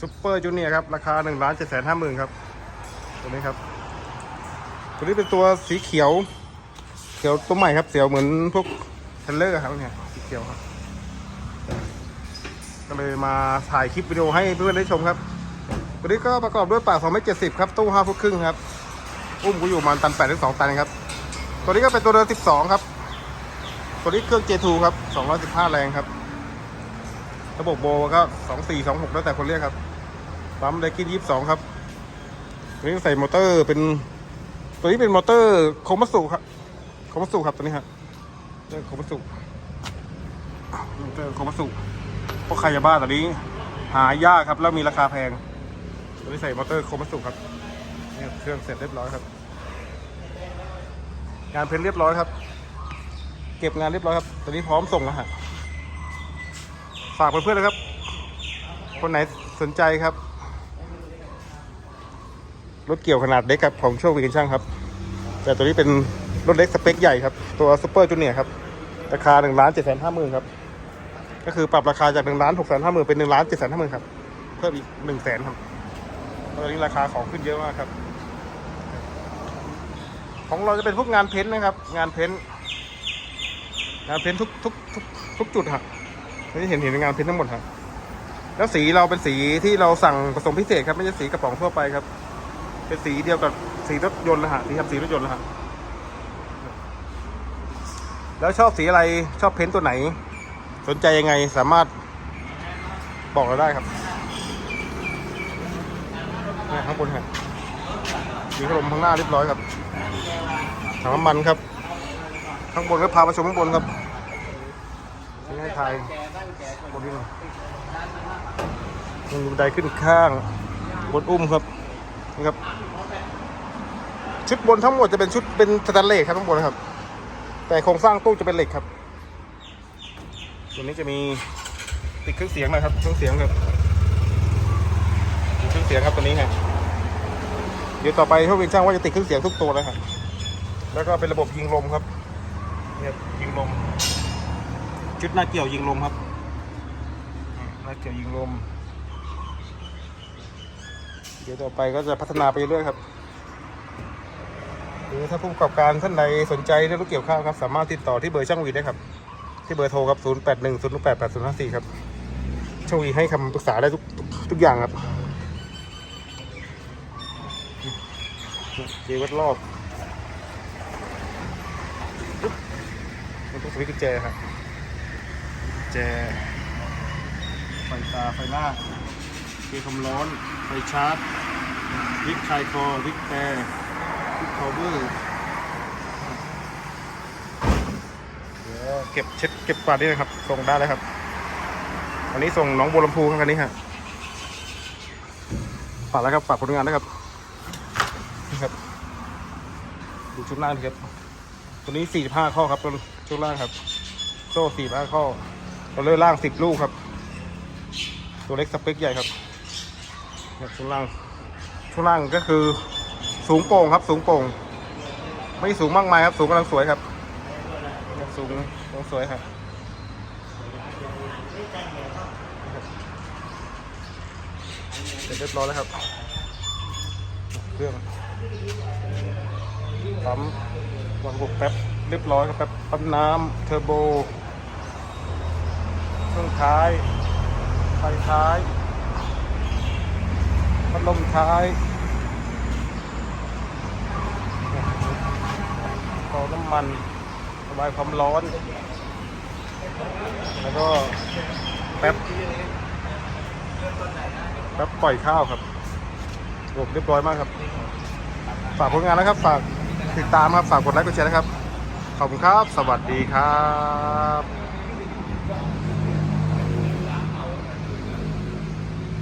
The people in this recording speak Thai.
ซูเปอร์จูเนียร์ครับ ราคา1นึ่งล้านเจ็ดแสนห้าหมื่นครับ ตัวนี้ครับ ตัวนี้เป็นตัวสีเขียว เขียวตัวใหม่ครับ เสียวเหมือนพวกเทเลอร์ครับเนี่ย สีเขียวครับ ก็เลยมาถ่ายคลิปวิดีโอให้เพื่อนได้ชมครับ ตัวนี้ก็ประกอบด้วยปาก2เมตร70 ครับ ตู้5ฟุตครึ่งครับ อุ้มก็อยู่ประมาณตัน8ถึง2ตันครับ ตัวนี้ก็เป็นตัวเดิม12 ครับ ตัวนี้เครื่อง J2 ครับ215แรงครับระบบโบก็24 26แล้วแต่คนเรียกครับ ปั๊มไดกิน22ครับตัวนี้ใส่มอเตอร์เป็น ตัวนี้เป็นมอเตอร์โคมัสุครับโคมัสุครับตัวนี้ครับเรื่องโคมัสุมอเตอร์โคมัสุพวกใครจะบ้าตัวนี้ หายากครับ แล้วมีราคาแพง ตัวนี้ใส่มอเตอร์โคมัสุครับเนี่ครับเครื่องเสร็จเรียบร้อยครับ งานเพ้นเรียบร้อยครับ เก็บงานเรียบร้อยครับตอนนี้พร้อมส่งแล้วฮะฝากเพื่อนๆนะครับ คนไหนสนใจครับ รถเกี่ยวขนาดเล็กครับของโชควีนช่างครับ แต่ตัวนี้เป็นรถเล็กสเปคใหญ่ครับ ตัวซูเปอร์จูเนียร์ครับ ราคาหนึ่งล้านเจ็ดแสนห้าหมื่นครับ ก็คือปรับราคาจากหนึ่งล้านหกแสนห้าหมื่นเป็นหนึ่งล้านเจ็ดแสนห้าหมื่นครับ เพิ่มอีกหนึ่งแสนครับตอนนี้ราคาของขึ้นเยอะมากครับ ของเราจะเป็นพวกงานเพ้นท์นะครับ งานเพ้นท์งานเพ้นท์ทุกทุกทุกทุกจุดครับที่เห็นเห็นงานเพ้นท์ทั้งหมดครับแล้วสีเราเป็นสีที่เราสั่งผสมพิเศษครับ ไม่ใช่สีกระป๋องทั่วไปครับ เป็นสีเดียวกับสีรถยนต์นะฮะสีทำสีรถยนต์นะฮะแล้วชอบสีอะไรชอบเพ้นท์ตัวไหน สนใจยังไงสามารถบอกเราได้ครับนี่ข้างบนครับมีพัดลมข้างหน้าเรียบร้อยครับถังน้ำมันครับ ข้างบนก็พามาชมข้างบนครับนี่ให้ถ่ายบนนี้หน่อยมีบันไดขึ้นข้างบนอุ้มครับ นี่ครับ ชุดบนทั้งหมดจะเป็นชุดเป็นสแตนเลสครับทั้งบนครับ แต่โครงสร้างตู้จะเป็นเหล็กครับ ตัวนี้จะมีติดเครื่องเสียงนะครับเครื่องเสียงครับเครื่องเสียงครับตัวนี้ครับเดี๋ยวต่อไปพวกวินช่างว่าจะติดเครื่องเสียงทุกตัวเลยครับแล้วก็เป็นระบบยิงลมครับเนี่ยยิงลม ชุดหน้าเกี่ยวยิงลมครับหน้าเกี่ยวยิงลม ดี๋ยวต่อไปก็จะพัฒนาไปเรื่อยครับ หรือถ้าผู้ประกอบการท่านใดสนใจเรื่องรถเกี่ยวข้าวครับ สามารถติดต่อที่เบอร์ช่างวีได้ครับ ที่เบอร์โทรครับ0 8 1 0 8 8 0 5 4ครับช่างวีให้คำปรึกษาได้ทุกทุกทกอย่างครับเกียวัดรอบมันต้องสวิตช์กุญแจครับกุญแจไฟตาไฟหน้าเกียร์ความร้อน ไฟชาร์จวิกคลายคอวิกแปรวิกคอเวอร์เดี๋ยวเก็บเช็ดเก็บกวาดนี่นะครับ ส่งได้เลยครับ อันนี้ส่งน้องบัวลำพูครับคันนี้ฮะฝากแล้วครับฝากผลงานนะครับนี่ครับ ดูชุดล่างดิครับ ตัวนี้45ข้อครับตัวช่วงล่างครับ โซ่45ข้อตัวเลื่อล่าง10ลูกครับ ตัวเล็กสเปคใหญ่ครับ ช่วงล่างช่วงล่างก็คือสูงโป่งครับ สูงโป่ง ไม่สูงมากมายครับ สูงกำลังสวยครับสูงกำลังสวยครับเสร็จเรียบร้อยแล้วครับ เครื่องปั๊มวางระบบแป๊บเรียบร้อยครับแป๊บปั๊มน้ำเทอร์โบ เครื่องท้ายไฟท้าย พัดลมท้ายกอน้ำมันระบายความร้อน แล้วก็แป๊บแป๊บปล่อยข้าวครับระบบเรียบร้อยมากครับ ฝากผลงานนะครับ ฝากติดตามครับ ฝากกดไลค์กดแชร์นะครับ ขอบคุณครับ สวัสดีครับ